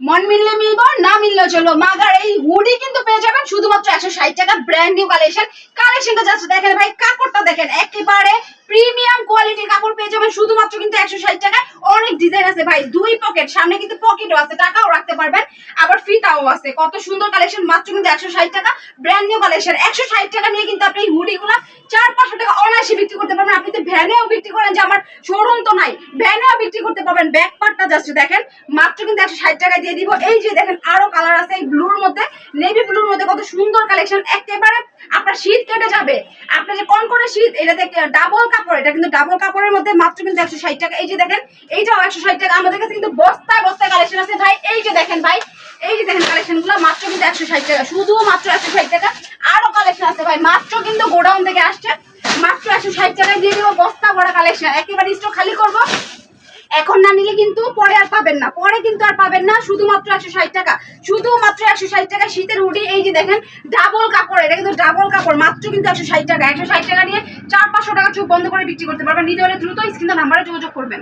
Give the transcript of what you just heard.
মন মিললে মিলবো, না মিললেও চলবো। মাগার এই হুডি কিন্তু পেয়ে যাবেন শুধুমাত্র একশো ষাট টাকা ব্র্যান্ড নিউ কালেকশন কালেকশনটা জাস্ট দেখেন ভাই, কাপড়টা দেখেন, একেবারে প্রিমিয়াম কোয়ালিটির কাপড় পেয়ে যাবেন, শুধুমাত্র কিন্তু একশো ষাট টাকায়। অনেক ডিজাইন আছে ভাই, দুই পকেট সামনে কিন্তু পকেটও আছে, টাকাও রাখতে পারবেন, আবার ফিতাও আছে। কত সুন্দর কালেকশন মাত্র কিন্তু একশো ষাট টাকা ব্র্যান্ড নিউ কালেকশন একশো ষাট টাকা নিয়ে কিন্তু আপনি এই হুডিগুলো চার অনায়াসে বিক্রি করতে পারবেন। আপনি তো ভ্যানেও বিক্রি করেন যে আমার শোরুম তো নাই। ভ্যানেও বিক্রি করতে পারবেন। ব্যাক পার্টটা জাস্ট দেখেন, মাত্র কিন্তু একশো ষাট টাকা দিয়ে দিব। এই যে দেখেন, আরও কালার আছে এই ব্লুর মধ্যে। নেভি ব্লুর মধ্যে কত সুন্দর কালেকশন একেবারে আপনার শীত কেটে যাবে। আপনার যে কন করে শীত, এটা এটাতে ডাবল কাপড়, এটা কিন্তু ডাবল কাপড়ের মধ্যে মাত্র কিন্তু একশো ষাট টাকা। এই যে দেখেন, এইটাও একশো ষাট টাকা। আমাদের কাছে কিন্তু বস্তায় বস্তায় কালেকশন আছে। ভাই, এই যে দেখেন ভাই, এই যে দেখেন কালেকশনগুলো মাত্র কিন্তু একশো ষাট টাকা। শুধু মাত্র একশো ষাট টাকা। আরও কালেকশন আছে ভাই, মাত্র কিন্তু গোডাউন থেকে আসছে। মাত্র একশো ষাট টাকায় দিয়ে দেবো, বস্তা ভরা কালেকশন একেবারে স্টক খালি করব। এখন না নিলে কিন্তু পরে আর পাবেন না। পরে কিন্তু আর পাবেন না, শুধুমাত্র একশো ষাট টাকা। শুধুমাত্র একশো ষাট টাকা শীতের হুডি এই যে দেখেন ডাবল কাপড়, এটা কিন্তু ডাবল কাপড়, মাত্র কিন্তু একশো ষাট টাকা। একশো ষাট টাকা নিয়ে চার পাঁচশো টাকা চোখ বন্ধ করে বিক্রি করতে পারবেন। নিতে হলে দ্রুত কিন্তু নাম্বারে যোগাযোগ করবেন।